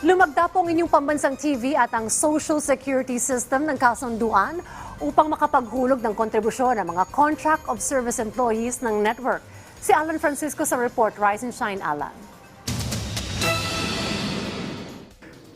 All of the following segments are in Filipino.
Lumagda po ang inyong pambansang TV at ang social security system ng kasunduan upang makapaghulog ng kontribusyon ng mga contract of service employees ng network. Si Alan Francisco sa report Rise and Shine, Alan.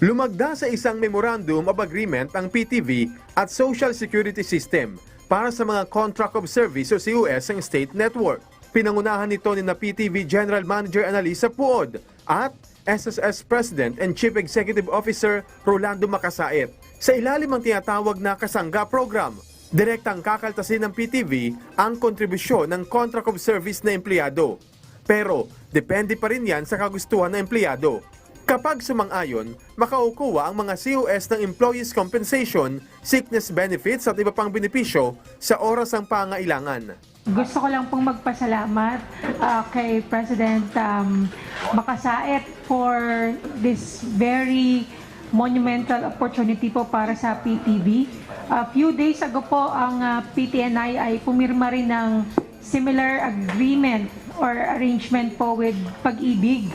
Lumagda sa isang Memorandum of Agreement ang PTV at Social Security System para sa mga Contract of Service o COS ng State Network. Pinangunahan nito ni na PTV General Manager Analisa Puod at SSS President and Chief Executive Officer Rolando Makasait sa ilalim ng tinatawag na Kasangga Program. Direktang kakaltasin ng PTV ang kontribusyon ng Contract of Service na empleyado. Pero depende pa rin yan sa kagustuhan ng empleyado. Kapag sumang-ayon, makaukuha ang mga COS ng Employees Compensation, Sickness Benefits at iba pang benepisyo sa oras ng pangailangan. Gusto ko lang pong magpasalamat ah, kay President um, Makasait for this very monumental opportunity po para sa PTV. A few days ago po ang ah, PTNI ay pumirma rin ng similar agreement or arrangement po with Pag-ibig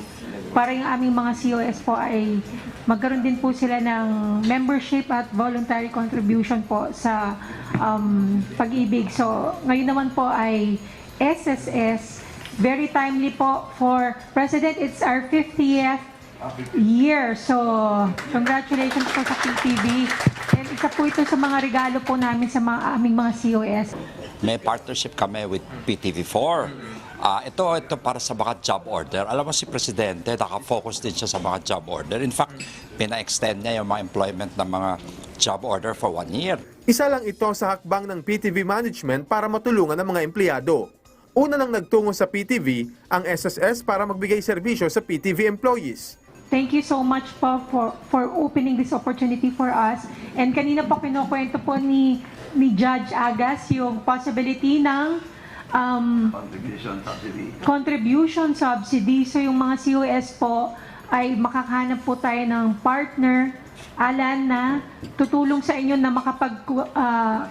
para yung aming mga COS po ay magkaroon din po sila ng membership at voluntary contribution po sa um, pag-ibig. So, ngayon naman po ay SSS. Very timely po for President. It's our 50th year. So, congratulations po sa PTV. And isa po ito sa mga regalo po namin sa mga aming mga COS. May partnership kami with PTV4. Ah, ito ito para sa mga job order. Alam mo si presidente, naka-focus din siya sa mga job order. In fact, pina-extend niya yung mga employment ng mga job order for one year. Isa lang ito sa hakbang ng PTV Management para matulungan ang mga empleyado. Una nang nagtungo sa PTV ang SSS para magbigay serbisyo sa PTV employees. Thank you so much po for, for opening this opportunity for us. And kanina po kinukwento po ni, ni Judge Agas yung possibility ng um, contribution subsidy. contribution subsidy. So yung mga COS po ay makakahanap po tayo ng partner, Alan, na tutulong sa inyo na makapag ah,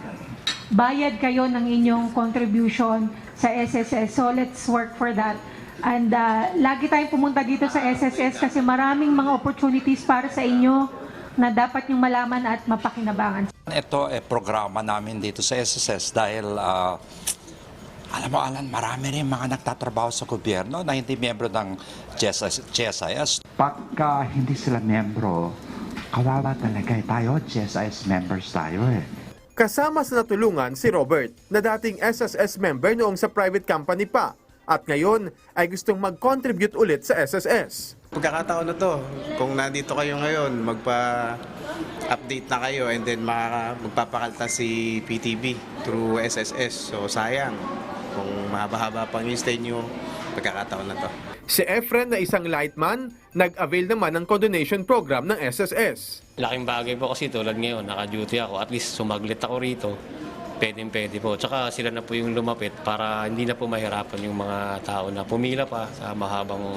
bayad kayo ng inyong contribution sa SSS. So let's work for that. And ah, lagi tayong pumunta dito sa SSS kasi maraming mga opportunities para sa inyo na dapat yung malaman at mapakinabangan. Ito eh programa namin dito sa SSS dahil ah, alam mo Alan, marami rin mga nagtatrabaho sa gobyerno na hindi miyembro ng GSIS. GSIS. Pagka hindi sila membro, kawawa talaga eh. Tayo, GSIS members tayo eh. Kasama sa natulungan si Robert na dating SSS member noong sa private company pa at ngayon ay gustong mag-contribute ulit sa SSS. Pagkakataon na to, kung nandito kayo ngayon, magpa-update na kayo and then makaka- magpapakalta si PTV through SSS. So sayang, kung mahaba-haba pang yung stay nyo, pagkakataon na to. Si Efren na isang lightman, nag-avail naman ng condonation program ng SSS. Laking bagay po kasi tulad ngayon, naka-duty ako. At least sumaglit ako rito. Pwedeng pwede po. Tsaka sila na po yung lumapit para hindi na po mahirapan yung mga tao na pumila pa sa mahabang...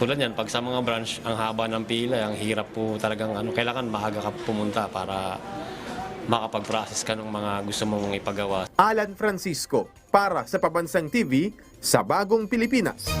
Tulad yan, pag sa mga branch, ang haba ng pila, ang hirap po talagang ano, kailangan maaga ka pumunta para makapag-process ka ng mga gusto mong ipagawa. Alan Francisco para sa Pabansang TV sa Bagong Pilipinas.